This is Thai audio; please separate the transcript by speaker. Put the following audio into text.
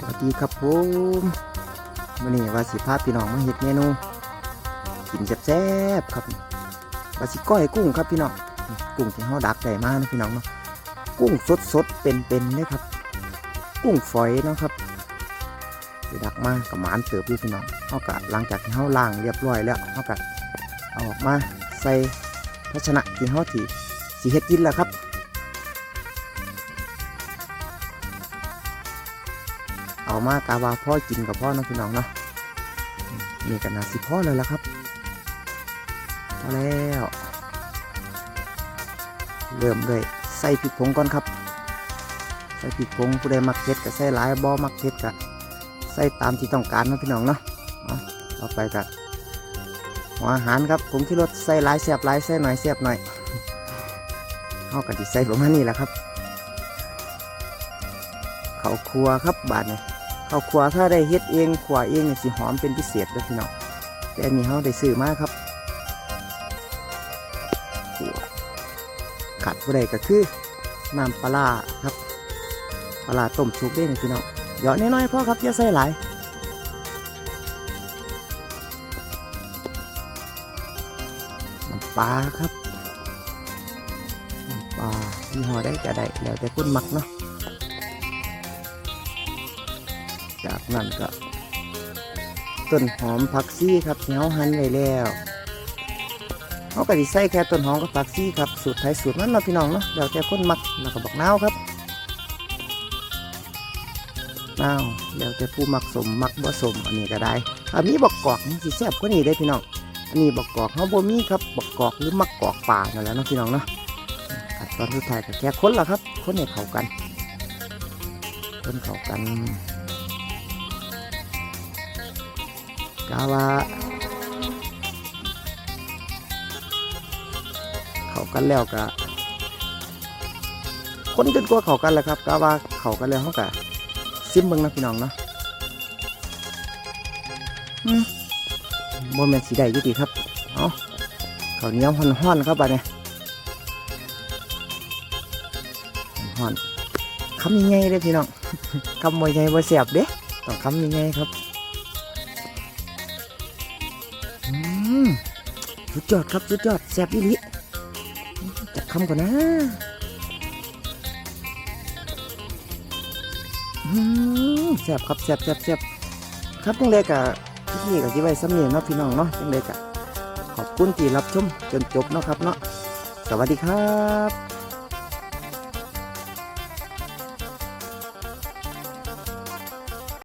Speaker 1: สวัสดีครับผมมื่อนี้ว่าสิพาพพี่น้องมาเฮ็ดเมนูกินแซ่บๆครับว่าสิก้อยกุ้งครับพี่น้องกุ้งที่เฮาดักได้มากนะพี่น้องเนาะกุ้งสดๆเป็นๆเลยครับ กุ้งฝอยนะครับไปดักมากับหมานเติบอยู่พี่น้องเฮาก็หลังจากที่เฮาล้างเรียบร้อยแล้วเฮาก็เอาออกมาใส่ภาชนะที่เฮาที่สิเฮ็ดกินแล้วครับ เอามากาวาพ่อกินกับพ่อนะพี่น้องเนาะมนี่กันนาสิพ่อเลยละครับพอแล้ว เริ่มเลยใส่พริกผงก่อนครับ ใส่พริกผงผู้ใดมักเผ็ดก็ใส่หลายบ่มักเผ็ดก็ใส่ตามที่ต้องการนะพี่น้องเนาะเอาต่อไปก็หัวอาหารครับผมที่รสใส่หลายแซ่บหลายใส่หน่อยแซ่บหน่อยเอากระดิใส่ประมาณนี้แหละครับ เขาครัวครับบาดเนี่ย ข้าวคั่วถ้าได้เฮ็ดเองขัวเองเนี่ยสิหอมเป็นพิเศษเลยพี่น้องแต่อันนี้เขาได้ซื้อมากครับขัวขาดบ่ได้ก็คือน้ำปลาครับปลาต้มสุกเด้งพี่น้องเหยาะน้อยๆพอครับอย่าใส่หลายน้ำปลาครับน้ำปลาที่ห่อได้ก็ได้แล้วแต่คนมักเนาะ จากนั้นก็ต้นหอมผักซี่ครับที่เขาหั่นไว้แล้วเขาก็สิใส่แค่ต้นหอมกับผักซี่ครับสูตรไทยสูตรมันเนาพี่น้องเนาะเดี๋ยวแต่คนมักแล้วก็บักนาวครับนาวเดี๋ยวแต่ผู้มักสมมักบ่สมอันนี้ก็ได้อันนี้บักกอกนี่สิแซ่บกว่านี้ได้พี่น้องอันนี้บักกอกเขาบ่มีครับบักกอกหรือมักกอกป่านั่นแหละเนาะพี่น้องเนาะตอนสุดท้ายก็แค่คนละครับ คนให้เข้ากัน คนเข้ากัน กาว่าเขากันแล้วกะคนจนกว่าเขากันแล้วครับกาว่าเขากันแล้วเขากะซิมเบิ่งนะพี่น้องเนาะอืมโมเมนสีได้อยุติครับเอาเขาวเหนี้ยวห่อนๆครับบัดเนี่ยห่อนคำยังไงเลยพี่น้องคำว่ใหญ่ว่เสียบเด้ต้องคำยังไงครับ สุดยอดครับสุดยอดแซ่บอีลิจัดคำก่อนนะแซ่บครับแซ่บแซ่บแซ่บครับจังเลยกะพี่นี่กับที่ไว้สำเนียงเนาะพี่น้องเนาะจังเลยกะขอบคุณที่รับชมจนจบเนาะครับเนาะสวัสดีครับ